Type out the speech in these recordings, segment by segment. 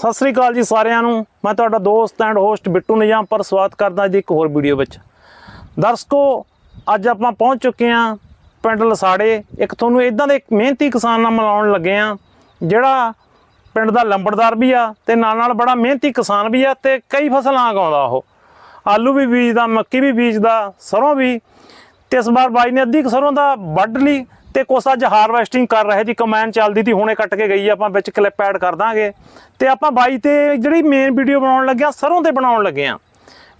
ਸਤਿ ਸ੍ਰੀ ਅਕਾਲ ਜੀ ਸਾਰਿਆਂ ਨੂੰ। ਮੈਂ ਤੁਹਾਡਾ ਦੋਸਤ ਐਂਡ ਹੋਸਟ ਬਿੱਟੂ ਨਿਜਾਮ ਪਰ ਸਵਾਗਤ ਕਰਦਾ ਜੀ ਇੱਕ ਹੋਰ ਵੀਡੀਓ ਵਿੱਚ। ਦਰਸ਼ਕੋ, ਅੱਜ ਆਪਾਂ ਪਹੁੰਚ ਚੁੱਕੇ ਹਾਂ ਪਿੰਡ ਲਸਾੜੇ। ਇੱਕ ਤੁਹਾਨੂੰ ਇਦਾਂ ਦੇ ਮਿਹਨਤੀ ਕਿਸਾਨ ਨਾਲ ਮਿਲਾਉਣ ਲੱਗੇ ਆ ਜਿਹੜਾ ਪਿੰਡ ਦਾ ਲੰਬੜਦਾਰ ਵੀ ਆ ਤੇ ਨਾਲ ਨਾਲ ਬੜਾ ਮਿਹਨਤੀ ਕਿਸਾਨ ਵੀ ਆ ਤੇ ਕਈ ਫਸਲਾਂ ਉਗਾਉਂਦਾ ਉਹ। ਆਲੂ ਵੀ ਬੀਜਦਾ, ਮੱਕੀ ਵੀ ਬੀਜਦਾ, ਸਰੋਂ ਵੀ। ਤੇ ਇਸ ਵਾਰ ਬਾਈ ਨੇ ਅੱਧੀ ਕੁ ਸਰੋਂ ਦਾ ਵੱਢ ਲਈ। ਤੇ ਕੁਛ ਅੱਜ ਹਾਰਵੈਸਟਿੰਗ ਕਰ ਰਹੇ ਜੀ ਕਮੈਨ ਚੱਲਦੀ ਤੀ ਹੁਣੇ ਕੱਟ ਕੇ ਗਈ ਆ, ਆਪਾਂ ਵਿੱਚ ਕਲਿੱਪ ਐਡ ਕਰ ਦਾਂਗੇ। ਤੇ ਆਪਾਂ ਬਾਈ ਤੇ ਜਿਹੜੀ ਮੇਨ ਵੀਡੀਓ ਬਣਾਉਣ ਲੱਗੇ ਆ ਸਰੋਂ ਤੇ ਬਣਾਉਣ ਲੱਗੇ ਆ।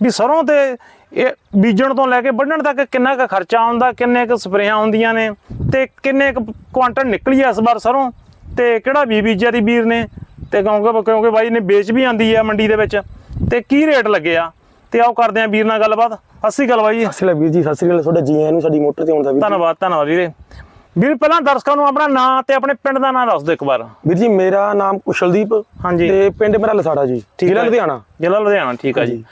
ਵੀ ਸਰੋਂ ਤੇ ਇਹ ਬੀਜਣ ਤੋਂ ਲੈ ਕੇ ਵੱਢਣ ਤੱਕ ਕਿੰਨਾ ਕੁ ਖਰਚਾ ਆਉਂਦਾ ਕਿੰਨੇ ਕੁ ਸਪਰੇਆਂ ਹੁੰਦੀਆਂ ਨੇ ਤੇ ਕਿੰਨੇ ਕੁ ਕੁਆਂਟਲ ਨਿਕਲੀ ਆ ਇਸ ਵਾਰ ਸਰੋਂ ਤੇ ਕਿਹੜਾ ਬੀ ਬੀਜਿਆ ਦੀ ਵੀਰ ਨੇ? ਤੇ ਕਿਉਂਕਿ ਕਿਉਂਕਿ ਬਾਈ ਨੇ ਵੇਚ ਵੀ ਆਂਦੀ ਆ ਮੰਡੀ ਦੇ ਵਿੱਚ ਤੇ ਕੀ ਰੇਟ ਲੱਗਿਆ ਤੇ ਆਓ ਕਰਦੇ ਆ ਵੀਰ ਨਾਲ ਗੱਲਬਾਤ। ਅੱਸੀ ਗੱਲ ਬਾਈ ਜੀ। ਸਤਿ ਸ਼੍ਰੀ ਅਕਾਲ ਵੀਰ ਜੀ ਸਤਿ ਸ਼੍ਰੀ ਅਕਾਲ। ਤੁਹਾਡਾ ਜੀ ਆਇਆਂ ਨੂੰ ਸਾਡੀ ਮੋਟਰ ਤੇ ਆਉਣ ਦਾ ਜੀ। ਧੰਨਵਾਦ ਧੰਨਵਾਦ ਵੀਰੇ। ਵੀਰ ਪਹਿਲਾਂ ਦਰਸ਼ਕਾਂ ਨੂੰ ਆਪਣਾ ਨਾਂ ਤੇ ਆਪਣੇ ਪਿੰਡ ਦਾ ਨਾਂ ਦੱਸ ਦਿਓ ਇੱਕ ਵਾਰ। ਵੀਰ ਜੀ ਮੇਰਾ ਨਾਮ ਕੁਸ਼ਲਦੀਪ ਹਾਂਜੀ। ਤੇ ਪਿੰਡ ਮੇਰਾ ਲਸਾੜਾ ਜੀ ਜ਼ਿਲ੍ਹਾ ਹੈ। ਲੁਧਿਆਣਾ। ਜ਼ਿਲ੍ਹਾ ਲੁਧਿਆਣਾ ਠੀਕ ਆ ਜੀ।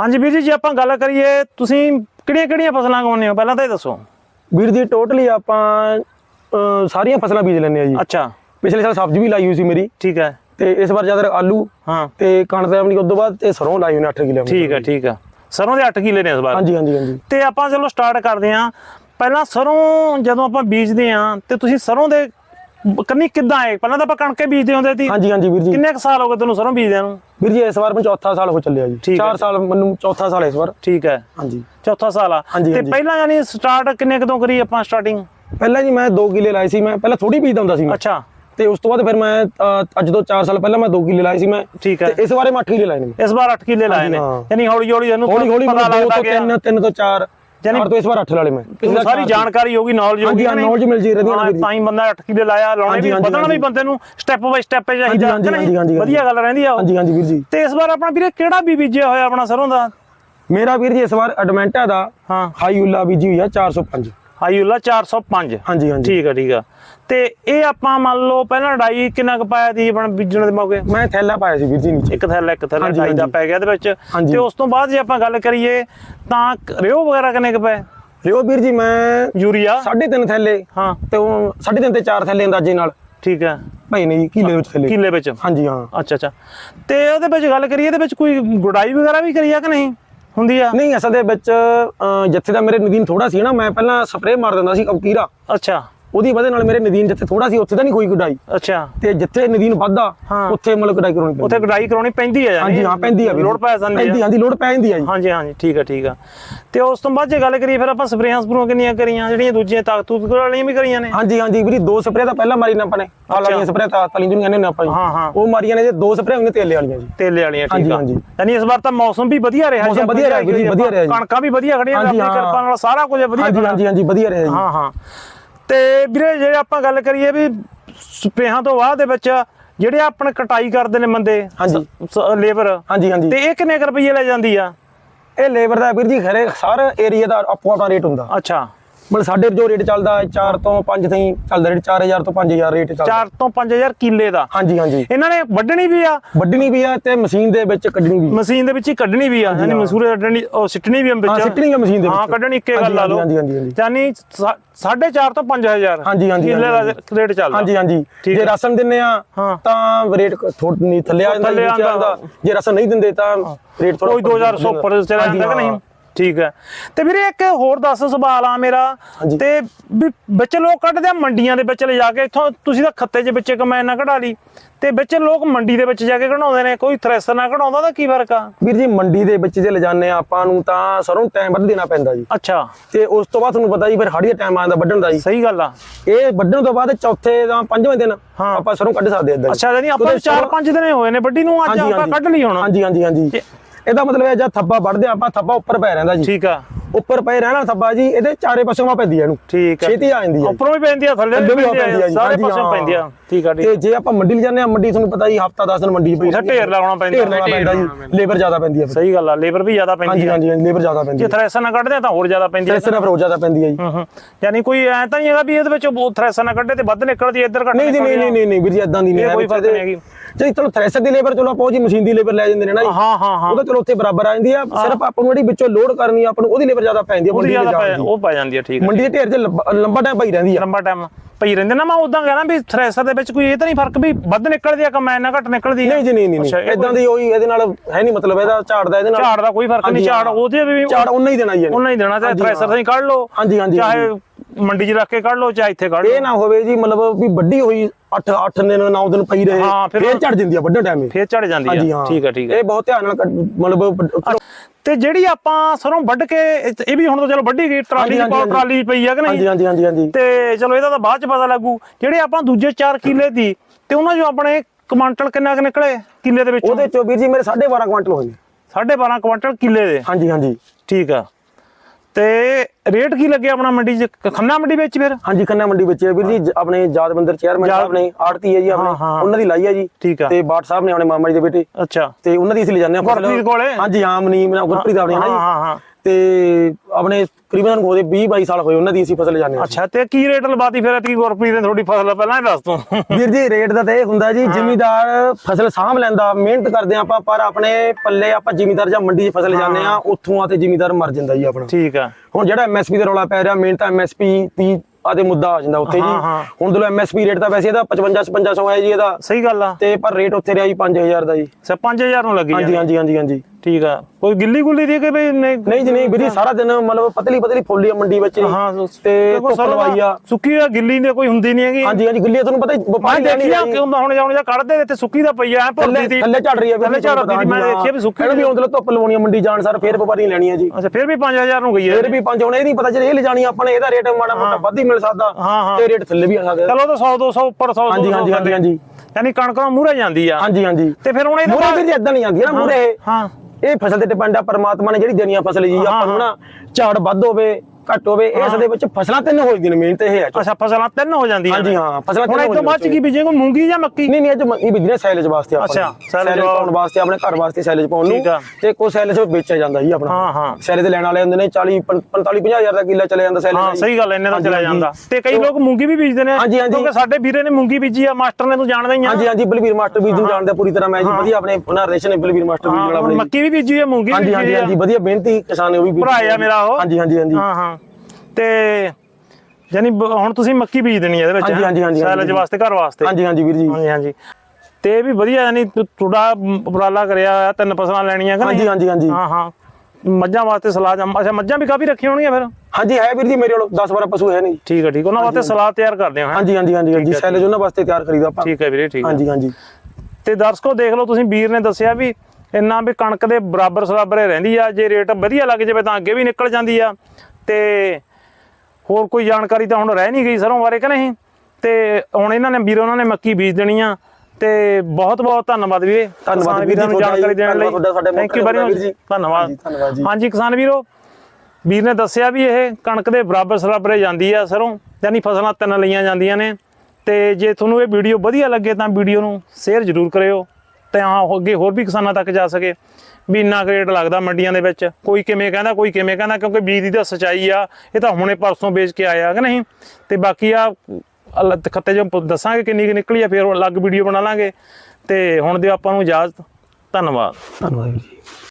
ਹਾਂਜੀ। ਵੀਰ ਜੀ ਜੇ ਆਪਾਂ ਗੱਲ ਕਰੀਏ ਤੁਸੀਂ ਕਿਹੜੀਆਂ ਕਿਹੜੀਆਂ ਫਸਲਾਂ ਉਗਾਉਂਦੇ ਹੋ? ਪਹਿਲਾਂ ਤਾਂ ਇਹ ਦੱਸੋ। ਵੀਰ ਜੀ ਟੋਟਲੀ ਆਪਾਂ ਸਾਰੀਆਂ ਫਸਲਾਂ ਬੀਜ ਲੈਂਦੇ ਆ ਜੀ। ਅੱਛਾ। ਪਿਛਲੇ ਸਾਲ ਸਬਜ਼ੀ ਵੀ ਲਾਈ ਹੋਈ ਸੀ ਮੇਰੀ। ਠੀਕ ਹੈ। ਤੇ ਇਸ ਵਾਰ ਜ਼ਿਆਦਾ ਆਲੂ ਹਾਂ। ਤੇ ਕਣਕ ਦਾ ਆਪਣੀ ਉਦੋਂ ਬਾਅਦ ਤੇ ਸਰੋਂ ਲਾਈ ਹੋਈ ਨੇ 8 ਕਿਲੋ। ਠੀਕ ਹੈ ਠੀਕ ਆ ਸਰੋਂ ਦੇ 8 ਕਿੱਲੇ ਨੇ ਇਸ ਵਾਰ। ਹਾਂਜੀ ਹਾਂਜੀ ਹਾਂਜੀ। ਤੇ ਆਪਾਂ ਚਲੋ ਸਟਾਰਟ ਕਰਦੇ ਆਂ ਪਹਿਲਾਂ ਸਰੋਂ ਜਦੋਂ ਆਪਾਂ ਬੀਜਦੇ ਆਂ ਤੇ ਤੁਸੀਂ ਸਰੋਂ ਦੇ ਕੰਨੀ ਕਿੱਦਾਂ ਆਏ ਪਹਿਲਾਂ ਤਾਂ ਆਪਾਂ ਕਣਕੇ ਬੀਜਦੇ ਹੁੰਦੇ ਸੀ। ਹਾਂਜੀ ਹਾਂਜੀ ਵੀਰ ਜੀ। ਕਿੰਨੇ ਕੁ ਸਾਲ ਹੋ ਗਏ ਤੁਹਾਨੂੰ ਸਰੋਂ ਬੀਜਦਿਆਂ ਨੂੰ? ਵੀਰ ਜੀ ਇਸ ਵਾਰ ਮੈਨੂੰ ਚੌਥਾ ਸਾਲ ਹੋ ਚੱਲਿਆ ਜੀ। ਠੀਕ ਹੈ। 4 ਸਾਲ ਮੈਨੂੰ ਚੌਥਾ ਸਾਲ ਹੈ ਇਸ ਵਾਰ। ਠੀਕ ਹੈ। ਹਾਂਜੀ। ਚੌਥਾ ਸਾਲ ਆ। ਤੇ। ਪਹਿਲਾਂ ਯਾਨੀ ਸਟਾਰਟ ਕਿੰਨੇ ਕਦੋਂ ਕਰੀ ਆਪਾਂ ਸਟਾਰਟਿੰਗ ਪਹਿਲਾਂ ਜੀ ਮੈਂ 2 ਕਿੱਲੇ ਲਾਏ ਸੀ ਮੈਂ ਪਹਿਲਾਂ ਥੋੜੀ ਬੀਜਦਾ ਹੁੰਦਾ ਸੀ ਮੈਂ। ਅੱਛਾ। ਤੇ ਉਸ ਤੋਂ ਬਾਅਦ ਫਿਰ ਮੈਂ ਅੱਜ ਤੋਂ 4 ਸਾਲ ਪਹਿਲਾਂ ਮੈਂ 2 ਕਿੱਲੇ ਲਾਏ ਸੀ ਮੈਂ। ਠੀਕ ਹੈ। ਤੇ ਇਸ ਵਾਰੇ ਮੈਂ 8 ਕਿੱਲੇ ਲਾਏ ਨੇ। ਇਸ ਵਾਰ 8 ਕਿੱਲੇ ਲਾਏ ਨੇ। ਹਾਂ। ਯਾਨੀ ਹੌਲੀ ਹੌਲੀ ਇਹਨੂੰ ਹੌਲੀ ਹੌਲੀ ਪਤਾ ਮੈਨੂੰ 2 ਲੱਗਦਾ ਤੋਂ ਗਿਆ 3 3 ਤੋਂ 4 ਯਾਨੀ- ਤੋਂ ਇਸ ਵਾਰ 8 ਲਾਲੇ ਮੈਂ। ਤੁਹਾਨੂੰ ਸਾਰੀ ਜਾਣਕਾਰੀ ਹੋਗੀ ਨੌਲੇਜ ਹੋਗੀ ਹਾਂਜੀ, ਹਾਂ, knowledge ਮਿਲ ਜੀ, ਵਧੀਆ ਹਾਂ। ਤਾਂ ਹੀ ਬੰਦਾ 8 ਕਿੱਲੇ ਲਾਇਆ ਲਾਉਣੇ ਹਾਂਜੀ, ਵੀ ਹਾਂਜੀ, ਵਧਣਾ ਵੀ ਹਾਂਜੀ। ਬੰਦੇ ਨੂੰ ਸਟੈਪ ਬਾਈ ਸਟੈਪ ਚਾਹੀਦਾ। ਹਾਂਜੀ, ਹਾਂਜੀ, ਨਹੀਂ? ਹਾਂਜੀ, ਵਧੀਆ ਗੱਲ ਰਹਿੰਦੀ ਆ ਉਹ। ਹਾਂਜੀ ਹਾਂਜੀ ਵੀਰ ਜੀ। ਤੇ ਇਸ ਵਾਰ ਆਪਣਾ ਵੀਰੇ ਕਿਹੜਾ ਵੀ ਬੀਜਿਆ ਹੋਇਆ ਆਪਣਾ ਸਰੋਂ ਦਾ? ਮੇਰਾ ਵੀਰ ਜੀ ਇਸ ਵਾਰ ਐਡਮੈਂਟਾ ਦਾ। ਹਾਂ। ਹਾਈਉਲਾ ਬੀਜੀ ਹੋਈ ਆ 405 ਹਾਈਉਲਾ 405 ਹਾਂਜੀ ਹਾਂਜੀ। ਠੀਕ ਆ ਠੀਕ ਆ। ਤੇ ਇਹ ਆਪਾਂ ਮੰਨ ਲਓ ਪਹਿਲਾਂ ਡਾਈ ਕਿੰਨਾ ਕੁ ਪਾਇਆ ਦੀ ਆਪਣਾ ਬੀਜਣ ਦੇ ਮੌਕੇ? ਮੈਂ ਥੈਲਾ ਪਾਇਆ ਸੀ ਵੀਰ ਜੀ ਨੀਚੇ। ਇੱਕ ਥੈਲਾ ਇੱਕ ਥੈਲਾ ਡਾਈ ਦਾ। ਪੈ ਗਿਆ ਇਹਦੇ ਵਿੱਚ। ਤੇ ਉਸ ਤੋਂ ਬਾਅਦ ਜੇ ਆਪਾਂ ਗੱਲ ਕਰੀਏ ਤਾਂ ਰਿਓ ਵਗੈਰਾ ਕਿੰਨੇ ਕੁ ਪਏ? ਰਿਓ ਵੀਰ ਜੀ ਮੈਂ ਯੂਰੀਆ? 3.5 ਥੈਲੇ ਹਾਂ। ਤੇ ਉਹ 3.5 ਤੇ 4 ਥੈਲੇ ਅੰਦਾਜ਼ੇ ਨਾਲ। ਠੀਕ ਹੈ ਭਾਈ ਨੇ ਕਿੱਲੇ ਵਿੱਚ ਥੈਲੇ। ਕਿੱਲੇ ਵਿੱਚ? ਹਾਂਜੀ ਹਾਂ। ਅੱਛਾ ਅੱਛਾ। ਤੇ ਉਹਦੇ ਵਿੱਚ ਗੱਲ ਕਰੀਏ ਇਹਦੇ ਵਿੱਚ ਕੋਈ ਗੁਡਾਈ ਵਗੈਰਾ ਵੀ ਕਰੀ ਆ ਕਿ ਨਹੀਂ? ਹੁੰਦੀ ਆ? ਨਹੀਂ ਅਸਲ ਦੇ ਵਿੱਚ ਜਿੱਥੇ ਦਾ ਮੇਰੇ ਨਦੀਨ ਥੋੜਾ ਸੀ ਨਾ ਮੈਂ ਪਹਿਲਾਂ ਸਪਰੇਅ ਮਾਰ ਦਿੰਦਾ ਸੀ ਅਬਕੀਰਾ ਅੱਛਾ। ਉਹਦੀ ਵਜ੍ਹਾ ਨਾਲ ਮੇਰੇ ਨਦੀਨ ਜਿੱਥੇ ਥੋੜਾ ਸੀ ਉੱਥੇ ਤਾਂ ਨਹੀਂ ਕੋਈ ਗੁਡਾਈ ਅੱਛਾ। ਤੇ ਜਿੱਥੇ ਨਦੀਨ ਵੱਧਦਾ ਹਾਂ। ਉੱਥੇ ਮਤਲਬ ਗੁਡਾਈ ਕਰਾਉਣੀ ਪੈਂਦੀ। ਉੱਥੇ ਗੁਡਾਈ ਕਰਾਉਣੀ ਪੈਂਦੀ ਆ ਯਾਨੀ ਹਾਂਜੀ ਹਾਂ ਪੈਂਦੀ ਆ ਲੋੜ। ਪੈ ਜਾਂਦੀ ਪੈਂਦੀ ਆ ਹਾਂਜੀ ਲੋੜ ਪੈ ਜਾਂਦੀ ਆ ਜੀ। ਹਾਂਜੀ ਹਾਂਜੀ ਠੀਕ ਆ ਠੀਕ ਆ। ਤੇ ਉਸ ਤੋਂ ਬਾਅਦ ਜੇ ਗੱਲ ਕਰੀਏ ਫਿਰ ਆਪਾਂ ਸਪਰੇਆਂ ਸਪਰੂਆਂ ਕਿੰਨੀਆਂ ਕਰੀਆਂ? ਜਿਹੜੀਆਂ ਦੂਜੀਆਂ ਤਾਕਤੂਤ ਵਾਲੀਆਂ ਵੀ ਕਰੀਆਂ ਨੇ। ਹਾਂਜੀ ਹਾਂਜੀ ਵੀਰੇ ਦੋ ਸਪਰੇਅ ਤਾਂ ਪਹਿਲਾਂ ਮਾਰੀ ਨਾ ਆਪਾਂ ਨੇ। ਆਹ ਵਾਲੀਆਂ ਸਪਰੇਅ ਤਾਂ ਤਲੀ ਜਿਹੜੀਆਂ ਨੇ ਆਪਾਂ ਹਾਂ, ਹਾਂ। ਉਹ ਮਾਰੀਆਂ ਨੇ ਜੇ ਦੋ ਸਪਰੇਅ ਹੋਈਆਂ ਤੇਲੇ ਵਾਲੀਆਂ ਜੀ। ਤੇਲੇ ਵਾਲੀਆਂ ਠੀਕ ਆ। ਹਾਂਜੀ। ਯਾਨੀ ਇਸ ਵਾਰ ਤਾਂ ਮੌਸਮ ਵੀ ਵਧੀਆ ਰਿਹਾ ਮੌਸਮ ਵਧੀਆ ਰਿਹਾ ਵੀਰ ਜੀ, ਵਧੀਆ ਰਿਹਾ ਜੀ। ਕਣਕਾਂ ਵੀ ਵਧੀਆ ਖੜੀਆਂ ਆਪਣੀ ਹਾਂ। ਕਿਰਪਾ ਨਾਲ ਸਾਰਾ ਕੁਝ ਵਧੀਆ। ਹਾਂਜੀ ਹਾਂਜੀ ਵਧੀਆ ਰਿਹਾ ਜੀ। ਹਾਂ ਹਾਂ। ਤੇ ਵੀਰੇ ਜੇ ਆਪਾਂ ਗੱਲ ਕਰੀਏ ਵੀ ਸਪਰੇਹਾਂ ਤੋਂ ਬਾਅਦ ਦੇ ਵਿੱਚ ਜਿਹੜੇ ਆਪਣੇ ਕਟਾਈ ਕਰਦੇ ਨੇ ਬੰਦੇ ਹਾਂਜੀ। ਲੇਬਰ ਹਾਂਜੀ ਹਾਂਜੀ। ਤੇ ਇਹ ਕਿੰਨੇ ਰੁਪਏ ਲੈ ਜਾਂਦੀ ਆ? ਇਹ ਲੇਬਰ ਦਾ ਵੀਰ ਜੀ ਖਰੇ ਸਾਰਾ ਏਰੀਆ ਦਾ ਆਪੋ ਆਪਣਾ ਰੇਟ ਹੁੰਦਾ। ਅੱਛਾ। ਮਤਲਬ ਸਾਡੇ ਜੋ ਰੇਟ ਚੱਲਦਾ 4 ਤੋਂ 5 ਤਾਈਂ ਚੱਲਦਾ ਰੇਟ 4000 ਤੋਂ 5000 ਰੇਟ ਚੱਲਦਾ। 4 ਤੋਂ 5000 ਕਿੱਲੇ ਦਾ? ਹਾਂਜੀ ਹਾਂਜੀ। ਇਹਨਾਂ ਨੇ ਵੱਢਣੀ ਵੀ ਆ। ਵੱਢਣੀ ਵੀ ਆ ਤੇ ਮਸ਼ੀਨ ਦੇ ਵਿੱਚ ਕੱਢਣੀ ਵੀ। ਮਸ਼ੀਨ ਦੇ ਵਿੱਚ ਹੀ ਕੱਢਣੀ ਵੀ ਆ। ਯਾਨੀ ਹਾਂ। ਮਸੂਰੇ ਕੱਢਣੀ ਉਹ ਸਿੱਟਣੀ ਵੀ ਆ ਵਿੱਚ। ਹਾਂ, ਸਿੱਟਣੀ ਆ ਮਸ਼ੀਨ ਦੇ ਹਾਂ ਵਿੱਚ। ਕੱਢਣੀ ਇੱਕੇ ਗੱਲ ਲਾ ਲਓ। ਹਾਂਜੀ, ਹਾਂਜੀ। ਯਾਨੀ 4.5 ਤੋਂ 5000 ਹਾਂਜੀ, ਹਾਂਜੀ, ਕਿੱਲੇ ਦਾ। ਰੇਟ ਚੱਲਦਾ। ਹਾਂਜੀ ਹਾਂਜੀ। ਜੇ ਹੈ। ਰਾਸ਼ਨ ਦਿੰਨੇ ਆ ਹਾਂ। ਤਾਂ ਰੇਟ ਥੋੜਾ ਥੱਲੇ ਆ ਜਾਂਦਾ ਜੇ ਰਾਸ਼ਨ ਨਹੀਂ ਦਿੰਦੇ ਤਾਂ ਰੇਟ ਥੋੜਾ ਕੋਈ 2100 ਉੱਪਰ ਚਲਾ ਹਾਂਜੀ, ਜਾਂਦਾ ਕਿ ਨਹੀਂ? ਹਾਂ। ਠੀਕ ਹੈ। ਤੇ ਵੀਰੇ ਇੱਕ ਹੋਰ ਦੱਸ ਸਵਾਲ ਆ ਮੇਰਾ। ਤੇ ਵਿੱਚ ਲੋਕ ਕੱਢਦੇ ਆ ਮੰਡੀਆਂ ਦੇ ਵਿੱਚ ਲੈ ਜਾ ਕੇ ਇੱਥੋਂ ਤੁਸੀਂ ਤਾਂ ਖੱਤੇ 'ਚ ਵਿੱਚ ਕਮੈਨ ਨਾ ਕਢਾ ਲਈ। ਤੇ ਵਿੱਚ ਲੋਕ ਮੰਡੀ ਦੇ ਵਿੱਚ ਜਾ ਕੇ ਕਢਾਉਂਦੇ ਨੇ ਕੋਈ ਥ੍ਰੈਸ਼ਰ ਨਾਲ ਕਢਾਉਂਦਾ ਤਾਂ ਕੀ ਫ਼ਰਕ ਆ? ਵੀਰ ਜੀ ਮੰਡੀ ਦੇ ਵਿੱਚ ਜੇ ਲਿਜਾਣੇ ਆ ਆਪਾਂ ਨੂੰ ਤਾਂ ਸਰੋਂ ਟਾਈਮ ਵੱਢ ਦੇਣਾ ਪੈਂਦਾ ਜੀ। ਅੱਛਾ। ਤੇ ਉਸ ਤੋਂ ਬਾਅਦ ਤੁਹਾਨੂੰ ਪਤਾ ਜੀ ਫਿਰ ਹਾੜੀ ਦਾ ਟਾਈਮ ਆਉਂਦਾ ਵੱਢਣ ਦਾ ਜੀ। ਸਹੀ ਗੱਲ ਆ। ਇਹ ਵੱਢਣ ਤੋਂ ਬਾਅਦ ਚੌਥੇ ਜਾਂ ਪੰਜਵੇਂ ਦਿਨ ਹਾਂ। ਆਪਾਂ ਸਰੋਂ ਕੱਢ ਸਕਦੇ ਇਦਾਂ ਅੱਛਾ ਜਾਨੀ ਆਪਾਂ 4-5 ਦਿਨ ਹੋਏ ਨੇ ਵੱਡੀ ਨੂੰ ਅੱਜ ਆਪਾਂ ਕੱਢ ਲਈ ਹੁਣ। ਹਾਂਜੀ ਹਾਂਜੀ ਹਾਂਜੀ। ਇਹਦਾ ਮਤਲਬ ਹੈ ਜਦ ਥੱਬਾ ਵੱਢਦੇ ਆ, ਆਪਾਂ ਥੱਬਾ ਉੱਪਰ ਪੈ ਰਹਿੰਦਾ ਜੀ। ਠੀਕ ਆ। ਉੱਪਰ ਪਏ ਰਹਿਣਾ ਥੱਬਾ ਜੀ ਇਹਦੇ ਚਾਰੇ ਪਾਸਿਓਂ ਪੈਂਦੀ ਹੈ ਇਹਨੂੰ। ਠੀਕ ਆ। ਛੇਤੀ ਆ ਜਾਂਦੀ ਹੈ ਉੱਪਰੋਂ ਵੀ ਪੈਂਦੀ ਆ ਥੱਲੇ ਵੀ ਪੈਂਦੀ ਆ ਆ ਜੀ, ਸਾਰੇ ਹਾਂਜੀ, ਪਾਸੇ ਹਾਂ। ਪੈਂਦੀ ਆ। ਠੀਕ ਆ ਠੀਕ ਤੇ ਜੇ ਆਪਾਂ ਮੰਡੀ ਲਿਜਾਣੇ ਆ ਮੰਡੀ ਤੁਹਾਨੂੰ ਪਤਾ ਜੀ ਹਫਤਾ 10 ਦਿਨ ਮੰਡੀ ਪਈ ਢੇਰ ਲਾਉਣਾ ਪੈਂਦਾ। ਢੇਰ ਲਾਉਣਾ ਪੈਂਦਾ ਜੀ। ਲੇਬਰ ਜ਼ਿਆਦਾ ਪੈਂਦੀ ਹੈ ਫਿਰ। ਸਹੀ ਗੱਲ ਆ ਲੇਬਰ ਵੀ ਜ਼ਿਆਦਾ ਪੈਂਦੀ ਹਾਂਜੀ ਆ। ਹਾਂਜੀ ਲੇਬਰ ਜ਼ਿਆਦਾ ਪੈਂਦੀ ਜੇ ਹੈ ਥ੍ਰੈਸ਼ਰ ਨਾਲ ਕੱਢਦੇ ਆ ਤਾਂ ਹੋਰ ਜ਼ਿਆਦਾ ਪੈਂਦੀ ਆ। ਇਸ ਤਰ੍ਹਾਂ ਫਿਰ ਹੋਰ ਜ਼ਿਆਦਾ ਪੈਂਦੀ ਹੈ ਜੀ। ਹੂੰ ਹੂੰ। ਯਾਨੀ ਕੋਈ ਐ ਤਾਂ ਨਹੀਂ ਹੈਗਾ ਵੀ ਇਹਦੇ ਵਿੱਚ ਬਹੁਤ ਥ੍ਰੈਸ਼ਰ ਨਾਲ ਕੱਢੇ ਤੇ ਵੱਧ ਨਿਕਲਦੀ ਆ, ਇੱਧਰ ਘੱਟ ਨਹੀਂ ਜੀ ਨਹੀਂ ਆ। ਨਹੀਂ ਨਹੀਂ ਵੀਰ ਜੀ ਇਦਾਂ ਦੀ ਨਹੀਂ ਹੈ। ਕੋਈ ਫ਼ਰਕ ਨਹੀਂ ਹੈਗੀ। ਜੇ ਚਲੋ ਥ੍ਰੈਸ਼ਰ ਦੀ ਲੇਬਰ ਚਲੋ ਆਪਾਂ ਉਹ ਜੀ ਮਸ਼ੀਨ ਦੀ ਲੇਬਰ ਲੈ ਜਾਂਦੇ ਨੇ ਨਾ ਜੀ। ਹਾਂ ਹਾਂ ਹਾਂ। ਉਹ ਤਾਂ ਚਲੋ ਉੱਥੇ ਬਰਾਬਰ ਆ ਜਾਂਦੀ ਆ। ਸਿਰਫ ਆਪਾਂ ਨੂੰ ਜਿਹੜੀ ਵਿੱਚੋਂ ਲੋਡ ਕਰਨੀ ਆ ਆਪਾਂ ਨੂੰ ਉਹਦੀ ਲੇਬਰ ਜ਼ਿਆਦਾ ਪੈਂਦੀ ਆ ਮੰਡੀ ਦੇ ਜ਼ਿਆਦਾ ਪੈ ਜਾਣ ਦੀ। ਉਹ ਪੈ ਜਾਂਦੀ ਆ ਠੀਕ ਮੰਡੀ ਦੇ ਢੇਰ 'ਚ ਲੰਬਾ- ਟਾਈਮ ਪਈ ਰਹਿੰਦੀ ਆ। ਲੰਬਾ ਟਾਈਮ ਪਈ ਰਹਿੰਦੇ ਨਾ ਮੈਂ ਉਦਾਂ ਕਹਿਣਾ ਵੀ ਥ੍ਰੈਸ਼ਰ ਦੇ ਵਿੱਚ ਕੋਈ ਇਹ ਤਾਂ ਨਹੀਂ ਫ਼ਰਕ ਵੀ ਵੱਧ ਨਿਕਲਦੀ ਆ ਕਮੈਨ ਘੱਟ ਨਿਕਲਦੀ ਨਹੀਂ ਜੀ ਨਹੀਂ ਨਹੀਂ ਇਦਾਂ ਦੀ ਉਹੀ ਇਹਦੇ ਨਾਲ ਹੈ ਨਹੀਂ ਮਤਲਬ ਇਹਦਾ ਝਾੜ ਦਾ ਇਹਦੇ ਨਾਲ। ਝਾੜ ਦਾ ਕੋਈ ਫ਼ਰਕ ਨਹੀਂ ਝਾੜ। ਉਹਦੇ ਵੀ ਝਾੜ ਉਹਨਾਂ ਹੀ ਦੇਣਾ ਜੀ। ਉਹਨਾਂ ਹੀ ਦੇਣਾ ਚਾਹੇ ਥ੍ਰੈਸ਼ਰ ਤੋਂ ਹੀ। ਕੱਢ ਲਓ ਹਾਂਜੀ, ਹਾਂਜੀ, ਚਾਹੇ ਮੰਡੀ 'ਚ ਰੱਖ ਕੇ ਕੱਢ ਲਓ ਚਾਹੇ ਇੱਥੇ ਕੱਢ ਇਹ ਲਓ। ਨਾ ਹੋਵੇ ਜੀ ਮਤਲਬ ਵੀ ਵੱਡੀ ਹੋਈ 8 8 ਦਿਨ 9 ਦਿਨ ਪਈ ਰਹੇ ਹਾਂ, ਫਿਰ ਫੇਰ ਝੜ ਜਾਂਦੀ ਆ ਵੱਡਾ ਟਾਈਮ ਫੇਰ ਝੜ ਜਾਂਦੀ ਆ। ਹਾਂ। ਠੀਕ ਆ ਠੀਕ ਆ। ਇਹ ਬਹੁਤ ਧਿਆਨ ਨਾਲ ਕੱਢ- ਮਤਲਬ ਤੇ ਜਿਹੜੀ ਆਪਾਂ ਸਰੋਂ ਵੱਢ ਕੇ ਇਹ ਇਹ ਵੀ ਹੁਣ ਤਾਂ ਚਲੋ ਵੱਢੀ ਗਈ ਟਰਾਲੀ ਹਾਂਜੀ, ਹਾਂਜੀ। ਟਰਾਲੀ ਪਈ ਆ ਕਿ ਹਾਂਜੀ ਨਹੀਂ? ਹਾਂਜੀ ਹਾਂਜੀ ਹਾਂਜੀ ਤੇ ਚਲੋ ਇਹਦਾ ਤਾਂ ਬਾਅਦ ਚ ਪਤਾ ਲੱਗੂ। ਜਿਹੜੇ ਆਪਾਂ ਦੂਜੇ 4 ਕਿੱਲੇ ਦੀ ਤੇ ਉਹਨਾਂ ਚੋਂ ਆਪਣੇ ਕੁਆਂਟਲ ਕਿੰਨਾ ਕੁ ਨਿਕਲੇ ਕਿੱਲੇ ਦੇ ਵਿੱਚੋਂ? ਉਹਦੇ ਚੋਂ ਵੀਰ ਜੀ ਮੇਰੇ 12.5 ਕੁਇੰਟਲ ਹੋਏ ਨੇ। 12.5 ਕੁਆਂਟਲ ਕਿੱਲੇ ਦੇ। ਹਾਂਜੀ ਹਾਂਜੀ। ਠੀਕ ਆ। ਤੇ ਰੇਟ ਕੀ ਲੱਗਿਆ ਆਪਣਾ ਮੰਡੀ ਚ? ਖੰਨਾ ਮੰਡੀ ਵਿੱਚ ਫਿਰ? ਹਾਂਜੀ ਖੰਨਾ ਮੰਡੀ ਵਿੱਚ ਵੀਰ ਜੀ ਜ- ਆਪਣੇ ਜਾਦਵੰਦਰ ਚੇਅਰਮੈਨ ਸਾਹਿਬ ਨੇ ਆੜਤੀ ਹੈ ਜੀ ਆਪਣੇ। ਉਹਨਾਂ ਦੀ ਲਾਈ ਹੈ ਜੀ। ਤੇ ਬਾਟ ਸਾਹਿਬ ਨੇ ਆਪਣੇ ਮਾਮਾ ਜੀ ਦੇ ਬੇਟੇ। ਅੱਛਾ। ਤੇ ਉਹਨਾਂ ਦੀ ਅਸੀਂ ਲੈ ਜਾਂਦੇ ਆ ਗੁਰਪ੍ਰੀਤ ਕੋਲੇ? ਹਾਂਜੀ ਹਾਂ ਮਨੀਮ ਗੁਰਪ੍ਰੀਤ ਆਪਣੇ ਹਾਂ ਨਾ ਹਾਂ ਹਾਂ ਜੀ ਤੇ ਆਪਣੇ ਤਕਰੀਬਨ ਉਹਦੇ 20 22 ਸਾਲ ਹੋਏ ਉਹਨਾਂ ਦੀ ਅਸੀਂ ਫਸਲ ਹਾਂ। ਅੱਛਾ ਤੇ ਕੀ ਰੇਟ ਲਵਾਤੀ ਫਿਰ ਐਤਕੀ ਗੁਰਪ੍ਰੀਤ ਨੇ ਥੋੜੀ ਫਸਲ ਪਹਿਲਾਂ ਹੀ ਦੱਸ ਤੂੰ ਵੀਰ ਜੀ ਰੇਟ ਦਾ ਤਾਂ ਇਹ ਹੁੰਦਾ ਜੀ ਜ਼ਿਮੀਦਾਰ ਫਸਲ ਸਾਂਭ ਲੈਂਦਾ ਮਿਹਨਤ ਕਰਦੇ ਆਪਾਂ ਪਰ ਆਪਣੇ ਪੱਲੇ ਆਪਾਂ ਜ਼ਿਮੀਦਾਰ ਜਾਂ ਮੰਡੀ 'ਚ ਫਸਲ ਜਾਂਦੇ ਆ ਉੱਥੋਂ ਆ ਤੇ ਜ਼ਿਮੀਦਾਰ ਮਰ ਜਾਂਦਾ ਜੀ ਆਪਣਾ। ਠੀਕ ਆ। ਹੁਣ ਜਿਹੜਾ ਐਮਐਸਪੀ ਦਾ ਰੌਲਾ ਪੈ ਰਿਹਾ ਮੇਨ ਤਾਂ ਐਮਐਸਪੀ ਦੀ ਆਦੇ ਮੁੱਦਾ ਆ ਜਾਂਦਾ ਉੱਥੇ ਜੀ। ਹੁਣ ਦੋ ਐਮਐਸਪੀ ਰੇਟ ਤਾਂ ਵੈਸੇ ਇਹਦਾ 55 5500 ਹੈ ਜੀ ਇਹਦਾ। ਸਹੀ ਗੱਲ ਆ। ਤੇ ਪਰ ਰੇਟ ਉੱਥੇ ਰਿਹਾ ਜੀ 5000 ਦਾ ਜੀ। ਸੇ 5000 ਨੂੰ ਲੱਗੀ ਹਾਂਜੀ ਹਾਂਜੀ ਹਾਂਜੀ ਹਾਂਜੀ। ਠੀਕ ਆ। ਕੋਈ ਗਿੱਲੀ ਗੁੱਲੀ ਦੀ ਕਿ ਵੀ ਨਹੀਂ ਨਹੀਂ ਜੀ ਨਹੀਂ ਵੀਰ ਸਾਰਾ ਦਿਨ ਮਤਲਬ ਪਤਲੀ ਪਤਲੀ ਫੁੱਲੀ ਆ ਮੰਡੀ ਵਿੱਚ। ਹਾਂ ਤੇ ਕੋਈ ਧੁੱਪ ਲਵਾਈ ਆ। ਸੁੱਕੀ ਆ ਗਿੱਲੀ ਦੀ ਕੋਈ ਹੁੰਦੀ ਨਹੀਂ ਹੈਗੀ। ਹਾਂਜੀ ਹਾਂਜੀ ਗੁੱਲੀ ਤੁਹਾਨੂੰ ਪਤਾ ਵਪਾਰੀ ਲੈਣੀ ਦੇਖਿਆ ਕਿ ਹੁੰਦਾ ਹੁਣ ਜਾਉਣ ਜਾਂ ਕੱਢਦੇ ਤੇ ਸੁੱਕੀ ਦਾ ਪਈ ਆ ਥੱਲੇ ਦੀ। ਥੱਲੇ ਝੜ ਰਹੀ ਵੀਰ ਥੱਲੇ ਝੜਦੀ ਦੀ ਮੈਂ ਦੇਖਿਆ ਵੀ ਸੁੱਕੀ ਵੀ ਹੁਣ ਧੁੱਪ ਲਵਾਉਣੀ ਆ ਮੰਡੀ ਜਾਣ ਸਰ ਫੇਰ ਵਪਾਰੀ ਲੈਣੀ ਆ ਜੀ। ਅੱਛਾ ਫਿਰ ਵੀ 5000 ਨੂੰ ਗਈ ਹੈ ਫੇਰ ਵੀ ਪੰਜ ਹੁਣ ਇਹ ਨਹੀਂ ਪਤਾ ਜੇ ਇਹ ਲਿਜਾਣੀ ਆਪਾਂ ਨੇ ਇਹਦਾ ਰੇਟ ਮਾੜਾ ਮੋਟਾ ਵੱਧ ਹੀ ਮਿਲ ਸਕਦਾ। ਤੇ ਰੇਟ ਥੱਲੇ ਵੀ ਆ ਸਕਦਾ। ਚਲੋ ਤਾਂ 100 200 ਉੱਪਰ 100 ਹਾਂਜੀ ਹਾਂਜੀ ਹਾਂਜੀ ਹਾਂਜੀ। ਯਾਨੀ ਕਣਕ ਨੂੰ ਮੂਹਰੇ ਜਾਂਦੀ ਆ। ਹਾਂਜੀ ਹਾਂਜੀ। ਤੇ ਫਿਰ ਹੁਣ ਮੂਰੇ ਬਾਅਦ ਵੀ ਇਦਾਂ ਨਹੀਂ ਜਾਂਦੀ ਨਾ ਮੂਰੇ ਹਾਂ। ਇਹ ਫਸਲ ਤੇ ਡਿਪੈਂਡ ਆ ਪਰਮਾਤਮਾ ਨੇ ਜਿਹੜੀ ਦੇਣੀ ਆ ਫਸਲ ਜੀ ਆਪਾਂ ਨੂੰ ਨਾ ਝਾੜ ਵੱਧ ਹੋਵੇ। ਘੱਟ ਹੋਵੇ ਇਸ ਦੇ ਵਿੱਚ ਫਸਲਾਂ ਤਿੰਨ ਹੋ ਜਾਂਦੀਆਂ ਨੇ ਮੇਨ ਤੇ ਇਹ ਹੈ ਅੱਛਾ ਫਸਲਾਂ ਤਿੰਨ ਹੋ ਜਾਂਦੀਆਂ ਹਾਂਜੀ, ਨੇ। ਹਾਂ, ਫਸਲਾਂ ਹੁਣ ਤਿੰਨ ਇਹ ਤੋਂ ਬਾਅਦ ਕੀ ਬੀਜੇ ਕੋਈ ਮੂੰਗੀ ਜਾਂ ਮੱਕੀ? ਨਹੀਂ ਨਹੀਂ ਇਹ ਬਿਜਨਸ ਸੈਲੇਜ ਵਾਸਤੇ ਆਪਾਂ ਅੱਛਾ, ਨੂੰ। ਸੈਲੇਜ ਪਾਉਣ ਵਾਸਤੇ ਆਪਣੇ ਘਰ ਵਾਸਤੇ ਸੈਲੇਜ ਪਾਉਣ ਆ। ਨੂੰ ਤੇ ਕੋਈ ਸੈਲੇਜ ਵੇਚਿਆ ਜਾਂਦਾ ਜੀ ਆਪਣਾ। ਹਾਂ, ਹਾਂ। ਸੈਲੇਜ ਲੈਣ ਵਾਲੇ ਹੁੰਦੇ ਨੇ 40 45 50 ਹਜ਼ਾਰ ਦਾ ਕਿੱਲਾ ਚਲੇ ਜਾਂਦਾ ਸੈਲੇਜ ਹਾਂ ਸਹੀ ਗੱਲ ਇੰਨੇ ਦਾ ਹਾਂਜੀ, ਚਲਾ ਹਾਂਜੀ। ਜਾਂਦਾ ਤੇ ਕਈ ਲੋਕ ਮੂੰਗੀ ਵੀ ਬੀਜਦੇ ਨੇ ਹਾਂਜੀ, ਹਾਂਜੀ। ਕਿਉਂਕਿ ਸਾਡੇ ਵੀਰੇ ਨੇ ਮੂੰਗੀ ਬੀਜੀ ਆ ਮਾਸਟਰ ਨੇ ਤੂੰ ਜਾਣਦਾ ਹੀ ਆ। ਹਾਂਜੀ ਹਾਂਜੀ ਬਲਵੀਰ ਮਾਸਟਰ ਬੀਜ ਨੂੰ ਜਾਣਦਾ ਪੂਰੀ ਤਰ੍ਹਾਂ ਮੈਂ ਜੀ ਵਧੀਆ ਆਪਣੇ ਉਹਨਾਂ ਰਿਲੇਸ਼ਨ ਹੈ ਬਲਵੀਰ ਮਾਸਟਰ ਬੀਜ ਨਾਲ ਆਪਣੇ। ਮੱਕੀ ਵੀ ਬੀਜੀ ਹੈ ਮੂੰਗੀ ਵੀ ਹਾਂਜੀ ਹਾਂਜੀ ਬੀਜੀ ਹਾਂਜੀ ਆ। ਵਧੀਆ ਮਿਹਨਤੀ ਕਿਸਾਨ ਨੇ ਉਹ ਵੀ ਬੀਜੀ ਭਰਾ ਆ। ਮੇਰਾ ਉਹ। ਹਾਂਜੀ ਹਾਂਜੀ ਹਾਂਜੀ। ਹਾਂ ਹਾਂ। ਤੇ ਯਾਨੀ ਬ- ਹੁਣ ਤੁਸੀਂ ਮੱਕੀ ਬੀਜ ਦੇਣੀ ਹੈ ਇਹਦੇ ਵਿੱਚ ਹਾਂਜੀ, ਹੈਂ? ਹਾਂਜੀ, ਹਾਂਜੀ, ਸੈਲਜ ਹਾਂਜੀ। ਵਾਸਤੇ ਘਰ ਵਾਸਤੇ। ਹਾਂਜੀ ਹਾਂਜੀ ਵੀਰ ਜੀ। ਹਾਂਜੀ ਹਾਂਜੀ। ਤੇ ਇਹ ਵੀ ਵਧੀਆ ਯਾਨੀ ਤੁਹਾਡਾ ਉਪਰਾਲਾ ਕਰਿਆ ਹੋਇਆ ਤਿੰਨ ਫਸਲਾਂ ਲੈਣੀਆਂ ਕਿ ਨਹੀਂ? ਹਾਂਜੀ ਹਾਂਜੀ। ਹਾਂਜੀ ਹਾਂ ਹਾਂ। ਮੱਝਾਂ ਵਾਸਤੇ ਸਲਾਦ ਅੱਛਾ ਮੱਝਾਂ ਵੀ ਕਾਫੀ ਰੱਖੀਆਂ ਹੋਣਗੀਆਂ ਫਿਰ? ਹਾਂਜੀ ਹੈ ਵੀਰ ਜੀ ਮੇਰੇ ਕੋਲ 10 12 ਪਸ਼ੂ ਹੈ ਨਹੀਂ। ਠੀਕ ਹੈ ਠੀਕ ਉਹਨਾਂ ਵਾਸਤੇ ਸਲਾਦ ਤਿਆਰ ਕਰਦੇ ਹਾਂ? ਹਾਂਜੀ ਹਾਂਜੀ ਹਾਂਜੀ ਹਾਂਜੀ। ਸੈਲੇਜ ਉਹਨਾਂ ਵਾਸਤੇ ਤਿਆਰ ਕਰੀਦਾ ਆਪਾਂ। ਠੀਕ ਹੈ ਵੀਰੇ ਠੀਕ ਹੈ ਹਾਂਜੀ ਹਾਂਜੀ। ਤੇ ਦਰਸ਼ਕੋ ਦੇਖ ਲਓ ਤੁਸੀਂ ਵੀਰ ਨੇ ਦੱਸਿਆ ਵੀ ਇੰਨਾ ਵੀ ਕਣਕ ਦੇ ਬਰਾਬਰ ਸਰਾਬਰੇ ਰਹਿੰਦੀ ਆ। ਜੇ ਰੇਟ ਵਧੀਆ ਲੱਗ ਜਾਵੇ ਤਾਂ ਅੱਗੇ ਵੀ ਨਿਕਲ ਜਾਂਦੀ ਆ। ਤੇ ਹੋਰ ਕੋਈ ਜਾਣਕਾਰੀ ਤਾਂ ਹੁਣ ਰਹਿ ਨਹੀਂ ਗਈ ਸਰੋਂ ਬਾਰੇ ਕਿ ਨਹੀਂ? ਤੇ ਹੁਣ ਇਹਨਾਂ ਨੇ ਵੀਰ ਉਹਨਾਂ ਨੇ ਮੱਕੀ ਬੀਜ ਦੇਣੀ ਆ। ਤੇ ਬਹੁਤ ਬਹੁਤ ਧੰਨਵਾਦ ਵੀਰੇ। ਧੰਨਵਾਦ ਵੀਰ ਨੂੰ ਜਾਣਕਾਰੀ ਦੇਣ ਲਈ। Thank you very much. ਧੰਨਵਾਦ। ਹਾਂਜੀ ਕਿਸਾਨ ਵੀਰੋ ਵੀਰ ਨੇ ਦੱਸਿਆ ਵੀ ਇਹ ਕਣਕ ਦੇ ਬਰਾਬਰ ਸਰਾਬਰੇ ਜਾਂਦੀ ਆ ਸਰੋਂ ਯਾਨੀ ਫਸਲਾਂ ਤਿੰਨ ਲਈਆਂ ਜਾਂਦੀਆਂ ਨੇ। ਤੇ ਜੇ ਤੁਹਾਨੂੰ ਇਹ ਵੀਡੀਓ ਵਧੀਆ ਲੱਗੇ ਤਾਂ ਵੀਡੀਓ ਨੂੰ ਸ਼ੇਅਰ ਜ਼ਰੂਰ ਕਰਿਓ। ਤੇ ਹਾਂ ਅੱਗੇ ਹੋਰ ਵੀ ਕਿਸਾਨਾਂ ਤੱਕ ਜਾ ਸਕੇ। ਵੀ ਇੰਨਾ ਕੁ ਰੇਟ ਲੱਗਦਾ ਮੰਡੀਆਂ ਦੇ ਵਿੱਚ। ਕੋਈ ਕਿਵੇਂ ਕਹਿੰਦਾ, ਕੋਈ ਕਿਵੇਂ ਕਹਿੰਦਾ, ਕਿਉਂਕਿ ਬੀਜ ਦੀ ਤਾਂ ਸਚਾਈ ਆ, ਇਹ ਤਾਂ ਹੁਣੇ ਪਰਸੋਂ ਵੇਚ ਕੇ ਆਇਆ, ਕਿ ਨਹੀਂ? ਤੇ ਬਾਕੀ ਆ ਖੱਤੇ ਜੋ ਦੱਸਾਂਗੇ ਕਿੰਨੀ ਕੁ ਨਿਕਲੀ ਆ, ਫਿਰ ਅਲੱਗ ਵੀਡੀਓ ਬਣਾ ਲਾਂਗੇ। ਤੇ ਹੁਣ ਦਿਓ ਆਪਾਂ ਨੂੰ ਇਜਾਜ਼ਤ। ਧੰਨਵਾਦ। ਧੰਨਵਾਦ ਜੀ।